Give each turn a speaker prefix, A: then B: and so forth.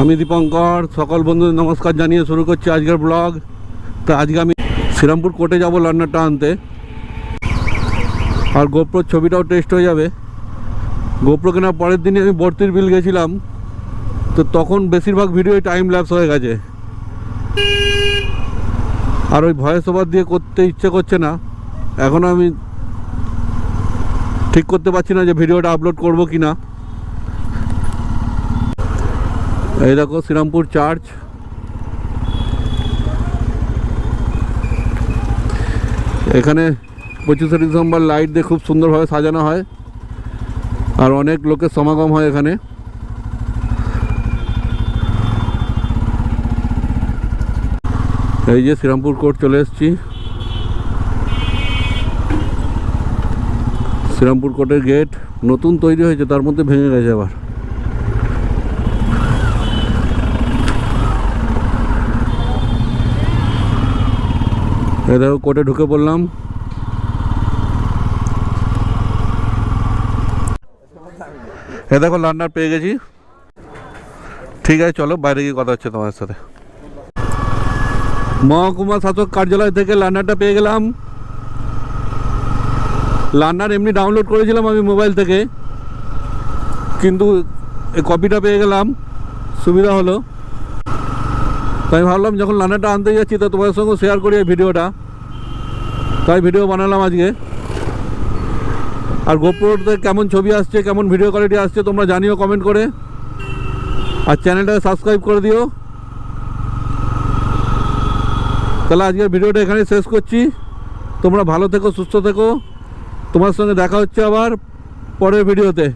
A: আমি দীপঙ্কর, সকল বন্ধুদের নমস্কার জানিয়ে শুরু করছি আজকের ব্লগ। তো আজকে আমি শ্রীরামপুর কোর্টে যাব লান্নারটা আনতে। আর গোপ্রোর ছবিটাও টেস্ট হয়ে যাবে। গোপ্রো কেনার পরের দিনই আমি বর্তির বিল গেছিলাম। তো তখন বেশিরভাগ ভিডিও টাইম ল্যাপস হয়ে গেছে। আর ওই ভয়েস ওভার দিয়ে করতে ইচ্ছে করছে না। এখন আমি ঠিক করতে পারছি না যে ভিডিওটা আপলোড করব কি না এই দেখো, শ্রীরামপুর চার্চ। এখানে পঁচিশে ডিসেম্বর লাইট দিয়ে খুব সুন্দরভাবে সাজানো হয়। আর অনেক লোকের সমাগম হয় এখানে। এই যে শ্রীরামপুর কোর্ট চলে এসেছি। শ্রীরামপুর কোর্টের গেট নতুন তৈরি হয়েছে, তার মধ্যে ভেঙে গেছে আবার। দেখো কোর্টে ঢুকে পড়লাম। এ দেখো লান্নার পেয়ে গেছি। ঠিক আছে, চলো, বাইরে গিয়ে কথা হচ্ছে তোমার সাথে। মহকুমা শাসক কার্যালয় থেকে লান্নারটা পেয়ে গেলাম। লান্নার এমনি ডাউনলোড করেছিলাম আমি মোবাইল থেকে। কিন্তু কপিটা পেয়ে গেলাম। সুবিধা হলো। তাই ভাবলাম যখন লানাটা আনতে যাচ্ছি, তো তোমাদের সঙ্গে শেয়ার করি এই ভিডিওটা। তাই ভিডিও বানালাম আজকে। আর গোপ্রোতে কেমন ছবি আসছে, কেমন ভিডিও কোয়ালিটি আসছে, তোমরা জানিও কমেন্ট করে। আর চ্যানেলটাকে সাবস্ক্রাইব করে দিও। তাহলে আজকের ভিডিওটা এখানে শেষ করছি। তোমরা ভালো থেকো, সুস্থ থেকো। তোমার সঙ্গে দেখা হচ্ছে আবার পরের ভিডিওতে